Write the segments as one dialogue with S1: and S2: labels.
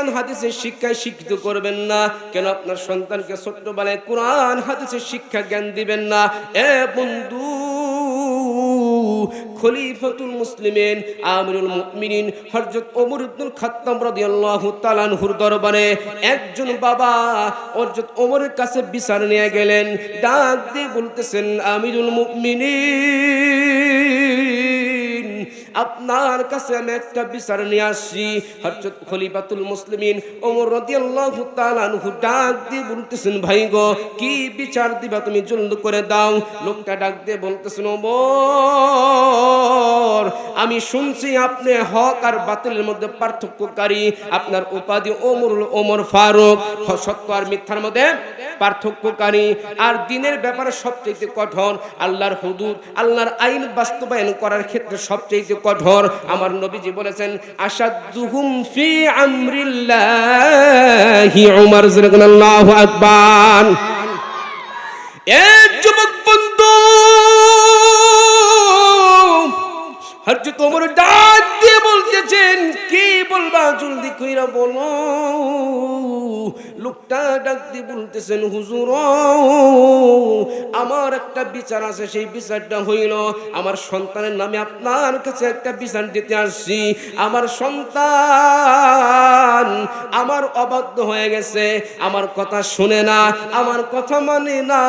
S1: কোরআন হাদিসের শিক্ষায় শিক্ষিত করবেন না। কেন আপনার সন্তানকে ছোট্টবেলায় কোরআন হাদিসের শিক্ষা জ্ঞান দিবেন না? এ বন্ধু, খলিফাতুল মুসলিমিন আমিরুল মুমিনিন হযরত ওমর ইবনুল খাত্তাব রাদিয়াল্লাহু তাআলা আনহুর দরবারে একজন বাবা হযরত ওমরের কাছে বিচার নিয়ে গেলেন। ডাক দিয়ে বলতেছেন, আমিরুল মুমিনিন আপনার কাছে আমি একটা বিচার নিয়ে আসছি হযরত খলিফাতুল মুসলিমিন ওমর রাদিয়াল্লাহু তাআলা আনহু ডাক দিয়ে বলতেছেন, ভাই গো, কি বিচার দিবা তুমি? জলদি করে দাও। লোকটা ডাক দিয়ে বলতেছেন, ওমর, আমি শুনছি আপনি হক আর বাতিলের মধ্যে পার্থক্যকারী। আপনার উপাধি ওমরুল ওমর ফারুক। সত্য আর মিথ্যার মধ্যে পার্থক্যকারী। আর দিনের ব্যাপারে সবচেয়ে কঠোর। আল্লাহর হুদুদ, আল্লাহর আইন বাস্তবায়ন করার ক্ষেত্রে সবচেয়ে কঠোর। আমার নবীজি বলেছেন আসাদুহুম ফি আমরিল্লাহি উমর আল্লাহু আকবার। এ যুবক বন্ধু ডাক দিয়ে বলতেছেন, কি বলবা, জলদি কইরা বলো? লোকটা ডাক দিয়ে বলতেছেন, হুজুর আমার একটা বিচার আছে, সেই বিচারটা হইল, আমার সন্তানের নামে আপনার কাছে একটা বিচার দিতে আসছি। আমার সন্তান আমার অবাধ্য হয়ে গেছে, আমার কথা শুনে না, আমার কথা মানে না,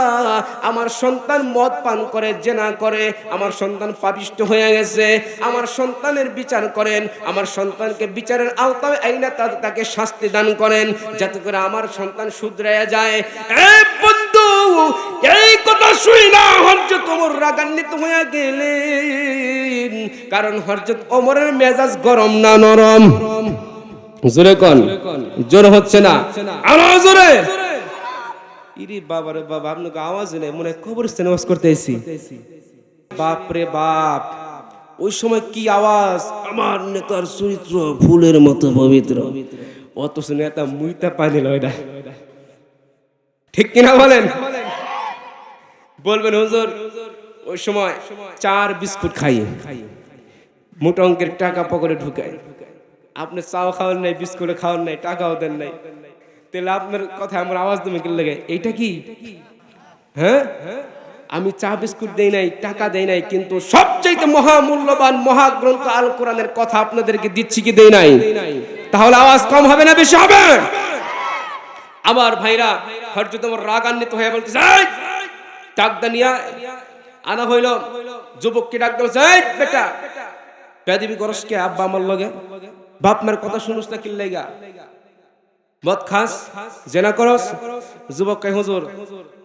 S1: আমার সন্তান মদ পান করে, জেনা করে, আমার সন্তান পাপিষ্ট হয়ে গেছে, আমার সন্তানের বিচার করেন, আমার সন্তানকে বিচারের আওতায় আইনা তাকে শাস্তি দান করেন, যাতে করে আমার সন্তান শুধরাইয়া যায়। বন্ধু, এই কথা শুই না রাগান্বিত কারণ ওমরের মেজাজ গরম না নরম। জোরে কন, জোর হচ্ছে না? জোরে। বাবা আপনাকে আওয়াজ নেই মনে হয় কবরস্থানে ওয়াজ করতে এসি বাপ রে বাপ, ওই সময় কি আওয়াজ? আমার নেতার চরিত্র ফুলের মতো পবিত্র। অথচ নেতা মুইতা পানি লয়টা ঠিক কিনা বলেন? বলবেন, হুজুর, ওই সময় চার বিস্কুট খাই মোটা অঙ্কের টাকা পকেটে ঢুকাই আপনি চাও খাওয়ার নাই বিস্কুটে খাওয়ার নাই, টাকাও দেন নাই। তাহলে আপনার কথা আমার আওয়াজ তুমি কি লাগে এইটা কি? হ্যাঁ? আমি চা বিস্কুট দেই নাই, টাকা দেই নাই, কিন্তু সবচেয়ে মহামূল্যবান মহাগ্রন্থ আল কোরআনের কথা আপনাদেরকে দিচ্ছি কি দেই নাই? তাহলে আওয়াজ কম হবে না বেশি হবে? আমার ভাইরা হরজত আমার রাগান্বিত হয়ে বলতে "এই, ডাক দানিয়া আনা হইল যুবককে ডাক দিল "এই, বেটা পেদিবি করস কে আব্বা আমার লগে? বাপ মার কথা শুনুস না কিল লাইগা মদ খাস জেনা করস যুবক কে হুজুর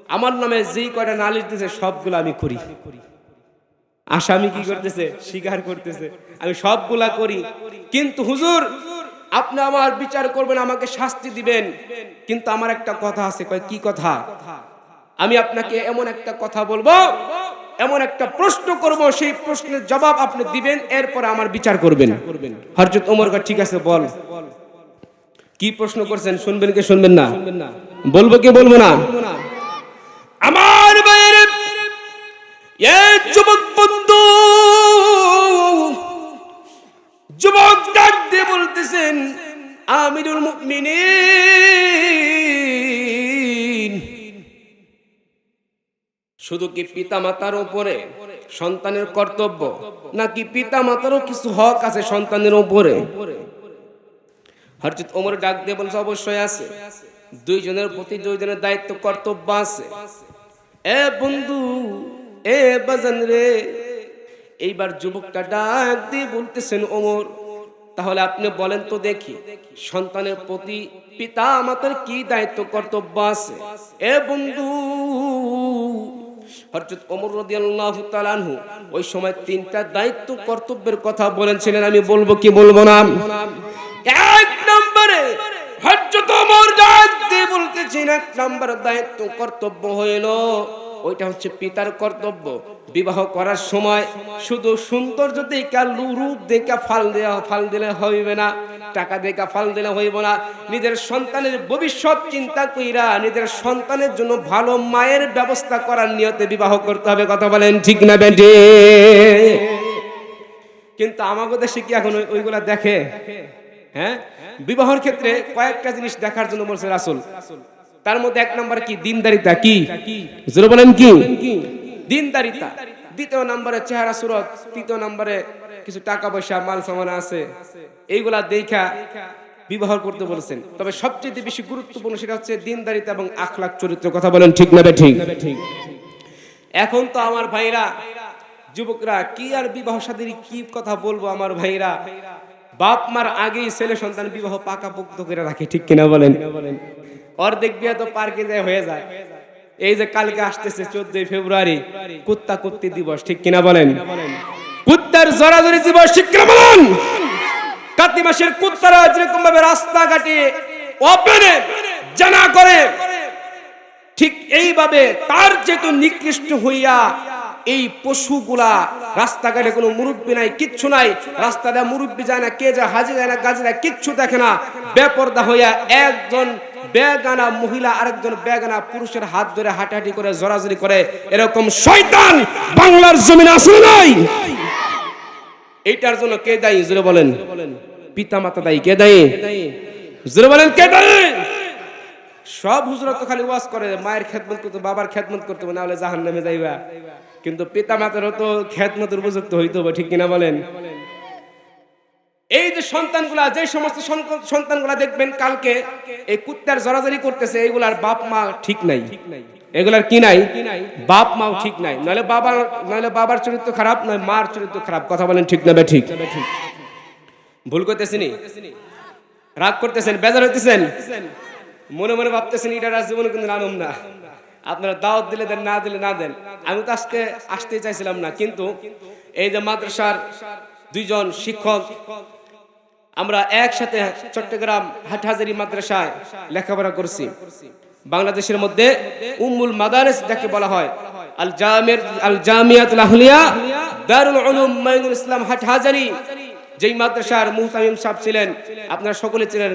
S1: আমার নামে যেই কয়টা নালিশ দিছে সবগুলো আমি করি। আসামি কি করতেছে? স্বীকার করতেছে। আমি সবগুলা করি। কিন্তু হুজুর আপনি আমার বিচার করবেন আমাকে শাস্তি দিবেন। কিন্তু আমার একটা কথা আছে কি কথা? আমি আপনাকে এমন একটা কথা বলব এমন একটা প্রশ্ন করব সেই প্রশ্নের জবাব আপনি দিবেন এরপর আমার বিচার করবেন। হরজত ওমর কয়, ঠিক আছে বল। কি প্রশ্ন করছেন? শুনবেন কি শুনবেন না? বলব কি বলব না? শুধু কি পিতা মাতার উপরে সন্তানের কর্তব্য, নাকি পিতা মাতারও কিছু হক আছে সন্তানের উপরে? হরজিত ওমর ডাক দিয়ে বলছে, অবশ্যই আছে। দুইজনের প্রতি দুইজনের দায়িত্ব, কর্তব্য আছে। এ বন্ধু, এ বাজান রে। এইবার যুবকটা ডাক দিয়ে বলতেছেন, ওমর, তাহলে আপনি বলেন তো দেখি, সন্তানের প্রতি পিতা মাতার কি দায়িত্ব, কর্তব্য আছে? এ বন্ধু হযরত অমর রদিয়াল্লাহ তালানহু ওই সময় তিনটা দায়িত্ব কর্তব্যের কথা বলেছিলেন, আমি বলব কি বলব না? এক নম্বরে হরজত অমর দায়িত্ব এক নম্বর দায়িত্ব কর্তব্য হইল, ওইটা হচ্ছে পিতার কর্তব্য। বিবাহ করার সময় শুধু সৌন্দর্য দেখা রূপ দেখা ফাল দেওয়া ফাল দিলে হইবে না, টাকা দেখা ফাল দিলে হইব না। নিজের সন্তানের ভবিষ্যৎ চিন্তা কইরা নিজের সন্তানের জন্য ভালো মায়ের ব্যবস্থা করার নিয়তে বিবাহ করতে হবে, কথা বলেন ঠিক না বেটে কিন্তু আমাকে দেশে কি এখন ওইগুলা দেখে? হ্যাঁ? বিবাহের ক্ষেত্রে কয়েকটা জিনিস দেখার জন্য বলছে রাসুল। তার মধ্যে এক নম্বর কি? দিনদারিতা কি? বলেন কি? দিনদারিতা। দ্বিতীয় নম্বরে চেহারা সুরত, তৃতীয় নম্বরে কিছু টাকা পয়সা, মাল সামান আছে। এইগুলা দেখা বিবাহ করতে বলেছেন। তবে সবচেয়ে বেশি গুরুত্বপূর্ণ সেটা হচ্ছে দিনদারিতা এবং আখলাক চরিত্র কথা বলেন ঠিক না ঠিক এখন তো আমার ভাইরা, যুবকরা, কি আর বিবাহ সাদীর কি কথা বলব আমার ভাইরা? বাপ মার আগেই ছেলে সন্তান বিবাহ পাকা পোক্ত করে রাখে, ঠিক কিনা বলেন? অর্ধেক বিয়ে তো পার্কে যায়, হয়ে যায়। এই যে কালকে আসতেছে চোদ্দই ফেব্রুয়ারি, কুত্তা কুত্তি দিবস, ঠিক কিনা বলেন? কুত্তার জরাজরি দিবস, ঠিক কিনা মাসের কুত্তারা যেরকম ভাবে রাস্তাঘাটে ওপেনে, জানা করে, ঠিক এইভাবে তার যেহেতু নিকৃষ্ট হইয়া এই পশুগুলা রাস্তাঘাটে কোনো মুরব্বী নাই, কিচ্ছু নাই। রাস্তাটা মুরব্বী যায় না, কে যায়, হাজি যায় না, গাজি যায়, কিচ্ছু দেখে না। বেপর্দা হইয়া একজন বেগানা মহিলা আরেকজন বেগানা পুরুষের হাত ধরে হাঁটাহাঁটি করে জড়াজড়ি করে, এরকম শয়তান বাংলার জমিনে আসলে নাই। এইটার জন্য কে দায়ী? জুড়ে বলেন। পিতা মাতা দায়ী? কে দায়ী? জুড়ে বলেন, কে দায়ী? সব হুজুরা তো খালি ওয়াজ করে, মায়ের খেদমত করতে, বাবার খেদমত করতে না হলে জাহান নামে যাইবা। কিন্তু পিতা মাতারও তো খেদমতের উপযুক্ত হইতে হবে, ঠিক কিনা বলেন? এই যে সন্তানগুলা, যে সমস্ত সন্তান- সন্তানগুলা দেখবেন কালকে এই কুত্তার জড়াজড়ি করতেছে, এইগুলার বাপ মা ঠিক নাই। এগুলার কি নাই? বাপ মাও ঠিক নাই। নাহলে বাবার নাহলে বাবার চরিত্র খারাপ নয় মার চরিত্র খারাপ। কথা বলেন ঠিক না ঠিক ভুল করতেছিনি রাগ করতেছেন, বেজার হইতেছেন? মনে মনে ভাবতেছেন এটা রাজ জীবনে কিন্তু নানুম না। আপনারা দাওয়াত দিলে দেন, না দিলে না দেন। আমি তো আজকে আসতে চাইছিলাম না, কিন্তু এই যে মাদ্রাসার দুইজন শিক্ষক, আমরা একসাথে চট্টগ্রাম হাটহাজারি মাদ্রাসায় লেখাপড়া করছি। বাংলাদেশের মধ্যে উম্মুল মাদারেস যাকে বলা হয় আল জামির আল জামিয়াতুল আহলিয়া, দারুল উলুম মাইনুল ইসলাম হাটহাজারি, যেই মাদ্রাসার মুহতামিম সাহেব ছিলেন, আপনারা সকলে ছিলেন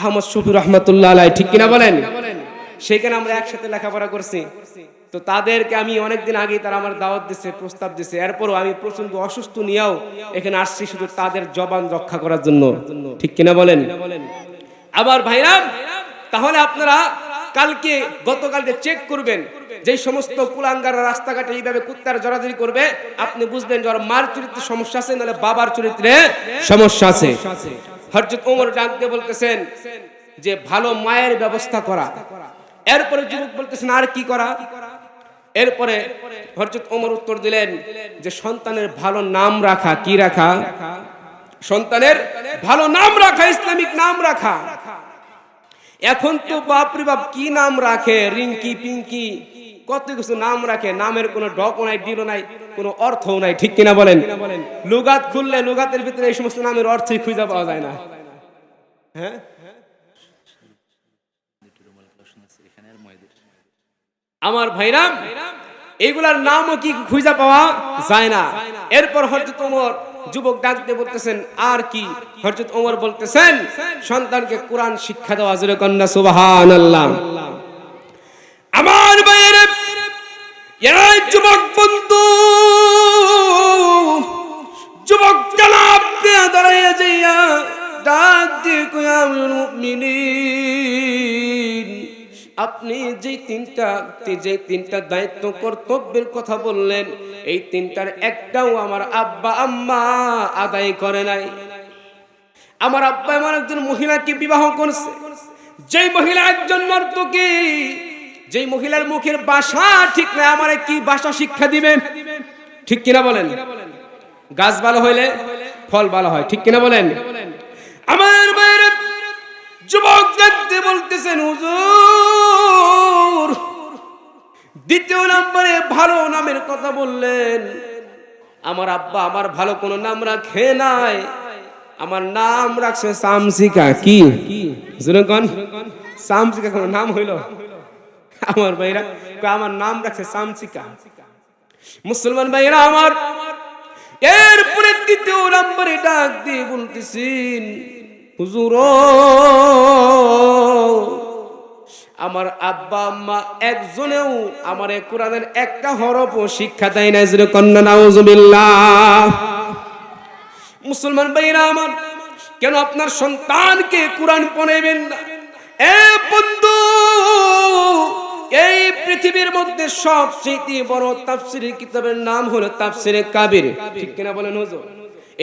S1: আহমদ শফি রহমতুল্লাহ আলাই ঠিক কিনা বলেন? সেখানে আমরা একসাথে লেখাপড়া করছি। তো তাদেরকে আমি অনেকদিন আগেই তারা আমার দাওয়াত দিছে, প্রস্তাব দিছে। এরপরও আমি প্রচণ্ড অসুস্থ নিয়েও এখানে আসছি শুধু তাদের জবান রক্ষা করার জন্য। ঠিক কিনা বলেন? আবার ভাইরাম, তাহলে আপনারা কালকে গতকালকে চেক করবেন, যেই সমস্ত কুলাঙ্গার রাস্তাঘাটে এইভাবে কুত্তার জড়াজড়ি করবে, আপনি বুঝবেন যে মার চরিত্রে সমস্যা আছে, নাহলে বাবার চরিত্রে সমস্যা আছে। হরজত ওমর ডাক দিয়ে বলতেছেন যে ভালো মায়ের ব্যবস্থা করা। এরপরে যুবক বলতেছেন, আর কি করা? এরপরে হরজত ওমর উত্তর দিলেন যে, সন্তানের ভালো নাম রাখা, কি রাখা? সন্তানের ভালো নাম রাখা, ইসলামিক নাম রাখা। এখন তো বাপরে বাপ, কি নাম রাখে? রিঙ্কি, পিঙ্কি? কত কিছু নাম রাখে, নামের কোনো ডকও নাই ডিলও নাই, কোনো অর্থও নাই, ঠিক কিনা বলেন? লুগাত খুললে লুগাতের ভিতরে এই সমস্ত নামের অর্থই খুঁজে পাওয়া যায় না। হ্যাঁ? আমার ভাইরাম, এইগুলার নামও কি খুঁজা পাওয়া যায় না। এরপর হরজত ওমর, যুবক ডাকতে বলতেছেন, আর কি? হরজত ওমর বলতেছেন, সন্তানকে কোরআন শিক্ষা দেওয়া, জোরে কন্যা সুবাহান আমার ভাইয়ের যুবক বন্ধু আপনি যে তিনটা যে তিনটা দায়িত্ব কর্তব্যের কথা বললেন, এই তিনটার একটাও আমার আব্বা, আম্মা আদায় করে নাই। আমার আব্বা এমন একজন মহিলাকে বিবাহ করছে, যেই মহিলা একজন নর্তকী যেই মহিলার মুখের বাসা ঠিক না আমার কি বাসা শিক্ষা দিবেন ঠিক কিনা বলেন? গাছ ভালো হইলে ফল ভালো হয়, ঠিক কিনা বলেন? আমার বাইরে যুবক দেখতে বলতেছেন, হুজুর, দ্বিতীয় নম্বরে ভালো নামের কথা বললেন। আমার আব্বা আমার ভালো কোনো নাম রাখে নাই। আমার নাম রাখছে সামসিকা। কি? জুনকন সামসিকা কোনো নাম হইল? আমার ভাইরা আমার নাম রাখছে সামসিকা। মুসলমান ভাইরা আমার, এরপরে দ্বিতীয় নম্বরে ডাক দিয়ে বলতেছেন হুজুর, আমার আব্বা আম্মা একজনেও আমার কোরআনের একটা হরফ শিক্ষা দেয় না যে কন্যা, নাউজুবিল্লাহ। মুসলমান ভাইরা আমার, কেন আপনার সন্তানকে কোরআন পড়াইবেন না? এ বন্ধু, এই পৃথিবীর মধ্যে সবচেয়ে বড় তাফসিরের কিতাবের নাম হলো তাফসিরে কাবির। ঠিক কিনা বলেন হুজুর?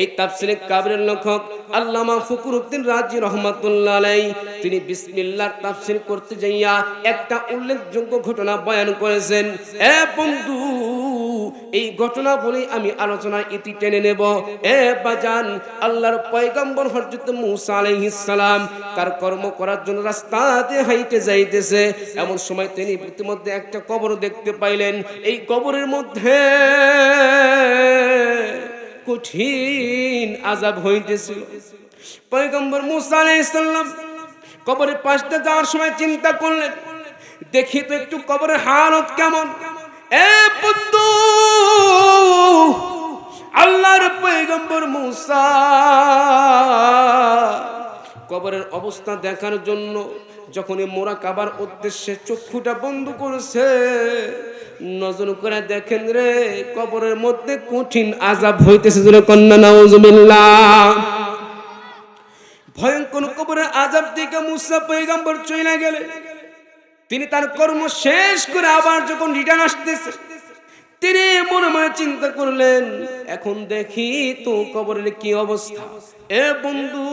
S1: এই তাফসিরে কাবিরের লেখক আল্লামা ফকুরউদ্দিন রাজি রহমাতুল্লাহ আলাই তিনি বিসমিল্লাহ তাফসির করতে যাইয়া একটা উল্লেখযোগ্য ঘটনা বয়ান করেছেন। এ বন্ধু, এই ঘটনা বলে আমি আলোচনা ইতি টেনে নেব। এ বাজান, আল্লাহর পয়গম্বর হযরত মুসা আলাইহিস সালাম, তার কর্ম করার জন্য রাস্তাতে হাইটে যাইতেছে। এমন সময় তিনি ইতিমধ্যে একটা কবর দেখতে পাইলেন। এই কবরের মধ্যে কঠিন আজাব হইতেছিল। পয়গম্বর মুসা আলাইহিস সালাম কবরের পাশে যাওয়ার সময় চিন্তা করলেন, দেখি তো একটু কবরের হালত কেমন। এ বন্ধু, আল্লাহর পয়গম্বর মুসা, কবরের অবস্থা দেখার জন্য যখনই মোরা কাবার উদ্দেশ্যে চক্ষুটা বন্ধ করেছে নজর করে দেখেন রে, কবরের মধ্যে কঠিন আজাব হইতেছে যেন কন্যা, নাউজুবিল্লাহ। ভয়ঙ্কর কবরের আজাব থেকে মুসা পয়গম্বর চলে গেলে তিনি তার কর্ম শেষ করে আবার যখন রিটার্ন আসতেছে, তিনি মনে মনে চিন্তা করলেন, এখন দেখি তো কবরের কি অবস্থা। এ বন্ধু,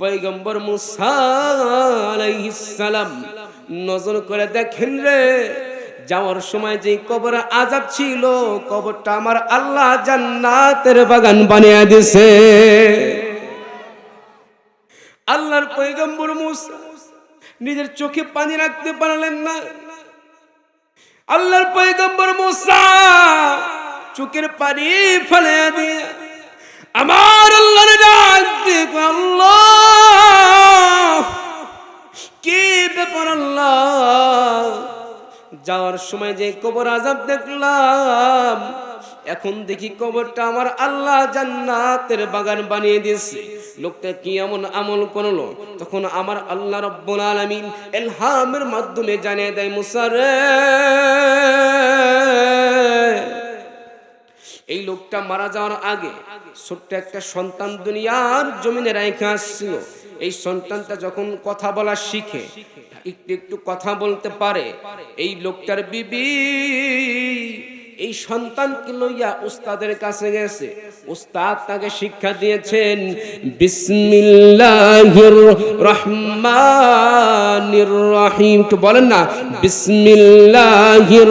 S1: পয়গম্বর মুসা আলাইহিস সালাম নজর করে দেখেন রে। যাওয়ার সময় যে কবর আজাব ছিল, কবরটা আমার আল্লাহ জান্নাতের বাগান বানিয়ে দিছে আল্লাহর পয়গম্বর মুসা নিজের চোখে পানি রাখতে পারলেন না। আল্লাহর পয়গম্বর মুসা চোখের পানি ফেলে দিয়ে, আমার আল্লাহর ডাক আল্লাহ! ব্যাপার আল্লাহ যাওয়ার সময় যে কবর আজাব দেখলাম, এখন দেখি কবরটা আমার আল্লাহ জান্নাতের বাগান বানিয়ে দিয়েছে। লোকটা কি এমন আমল করল? তখন আমার আল্লাহ রব্বুল আলামিন এলহামের মাধ্যমে জানিয়ে দেয় মুসারে এই লোকটা মারা যাওয়ার আগে ছোট্ট একটা সন্তান দুনিয়ার জমিনে রেখে আসছিল। এই সন্তানটা যখন কথা বলা শিখে, একটু একটু কথা বলতে পারে, এই লোকটার বিবি, এই সন্তানকে লইয়া উস্তাদের কাছে গেছে। উস্তাদ তাকে শিক্ষা দিয়েছেন, বিসমিল্লাহির রহমানির রহিম। একটু বলেন না, বিসমিল্লাহির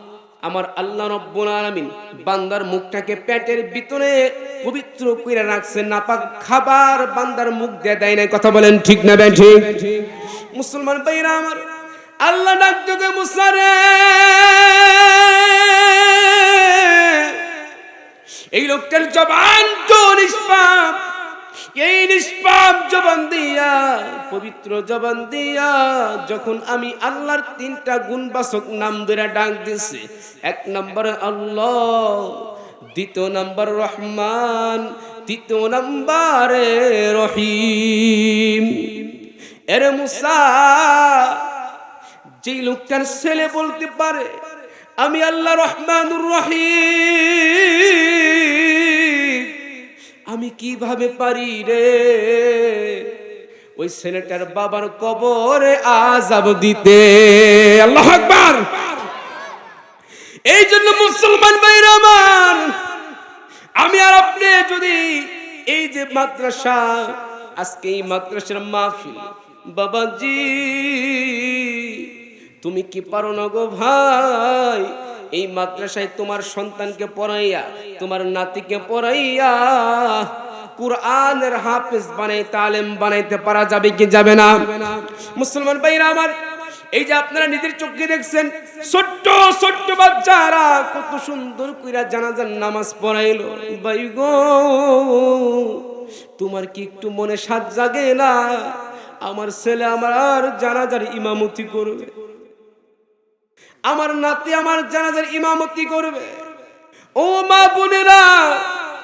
S1: আমার আল্লাহ রব্বুল আলামিন বান্দার মুখটাকে পেটের ভিতরে পবিত্র কইরা রাখছে নাপাক খাবার বান্দার মুখ দিয়ে দেয় নাই। কথা বলেন ঠিক না ঠিক? মুসলমান ভাইরা আমার, আল্লাহ ডাক তোকে মুসারে এই লোকটার জবান তো নিষ্পাপ। এই নিষ্পাপ জবান দিয়া, পবিত্র জবান দিয়া, যখন আমি আল্লাহর তিনটা গুণবাচক নাম ধরে ডাক দিছি, এক নম্বর আল্লাহ, দ্বিতীয় নম্বর রহমান, তৃতীয় নম্বরে রহিম। এরে মুসা, যেই লোকটার ছেলে বলতে পারে, আমি আল্লাহ রহমানুর রহিম। আমি কীভাবে পারি রে? ওই ছেলেটার বাবার কবরে আজাব দিতে। আল্লাহ আকবার। এই জন্য মুসলমান ভাইরা আমার, আমি আর আপনি যদি এই যে মাদ্রাসা, আজকে এই মাদ্রাসার মাহফিল, বাবাজি, তুমি কি পারো না গো ভাই? এই মাদ্রাসায় তোমার সন্তানকে পড়াইয়া, তোমার নাতিকে পড়াইয়া কুরআনের হাফেজ বানাই, তালেম বানাইতে পারা যাবে কি যাবে না? মুসলমান ভাইরা আমার, এই যে আপনারা নিজের চোখে দেখছেন, ছোট্ট ছোট্ট বাচ্চারা কত সুন্দর কইরা জানাজার নামাজ পড়াইলো। ভাই গো, তোমার কি একটু মনে সাজ জাগে না? আমার ছেলে আমার আর জানাজার ইমামতি করবে। আমার নাতি আমার জানাজার ইমামতি করবে। ও মা বোনেরা,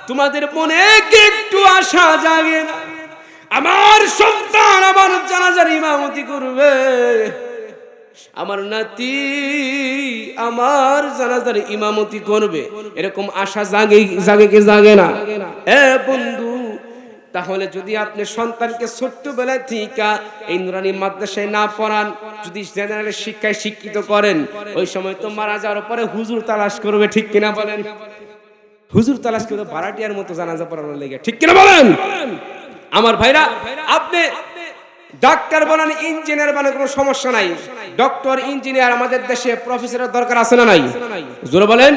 S1: তোমাদের মনে একটু আশা জাগে না? আমার সন্তান আমার জানাজার ইমামতি করবে। আমার নাতি আমার জানাজার ইমামতি করবে। এরকম আশা জাগে জাগে কি জাগে না? এ বন্ধু তাহলে যদি আপনি সন্তানকে ছোট্টবেলায় থেকে এই নুরানি মাদ্রাসায় না পড়ান, যদি জেনারেল শিক্ষায় শিক্ষিত করেন, ওই সময় তো মারা যাওয়ার পরে হুজুর তালাশ করবে, ঠিক কিনা বলেন? হুজুর তালাশ করবে ভাড়াটিয়ার মতো জানাজা পড়ানোর লেগে, ঠিক কিনা বলেন? আমার ভাইরা, আপনি ডাক্তার বানান ইঞ্জিনিয়ার বানান, কোনো সমস্যা নাই। ডক্টর ইঞ্জিনিয়ার আমাদের দেশে প্রফেসরের দরকার আছে না নাই? জোরে বলেন?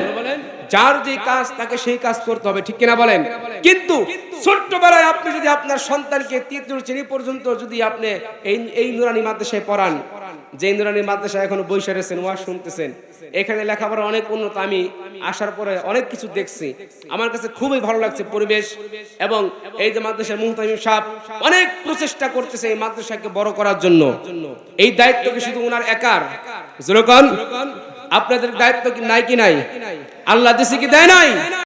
S1: যার যে কাজ, তাকে সেই কাজ করতে হবে, ঠিক কিনা বলেন? কিন্তু ছোট্টবেলায় আপনি যদি আপনার সন্তানকে তৃতীয় শ্রেণি পর্যন্ত যদি আপনি এই এই নুরানি মাদ্রাসায় পড়ান যে নুরানি মাদ্রাসায় এখন বৈশা রয়েছেন, ওয়াজ শুনতেছেন, এখানে লেখাপড়া অনেক উন্নত, আমি আসার পরে অনেক কিছু দেখছি। আমার কাছে খুবই ভালো লাগছে পরিবেশ এবং এই যে মাদ্রাসার মুহতামিম সাহেব অনেক প্রচেষ্টা করতেছে এই মাদ্রাসাকে বড় করার জন্য। এই দায়িত্বকে শুধু ওনার একার। জোরকন আপনাদের দায়িত্ব কি নাই কি নাই? আল্লাহ দেশে কি দেয় নাই?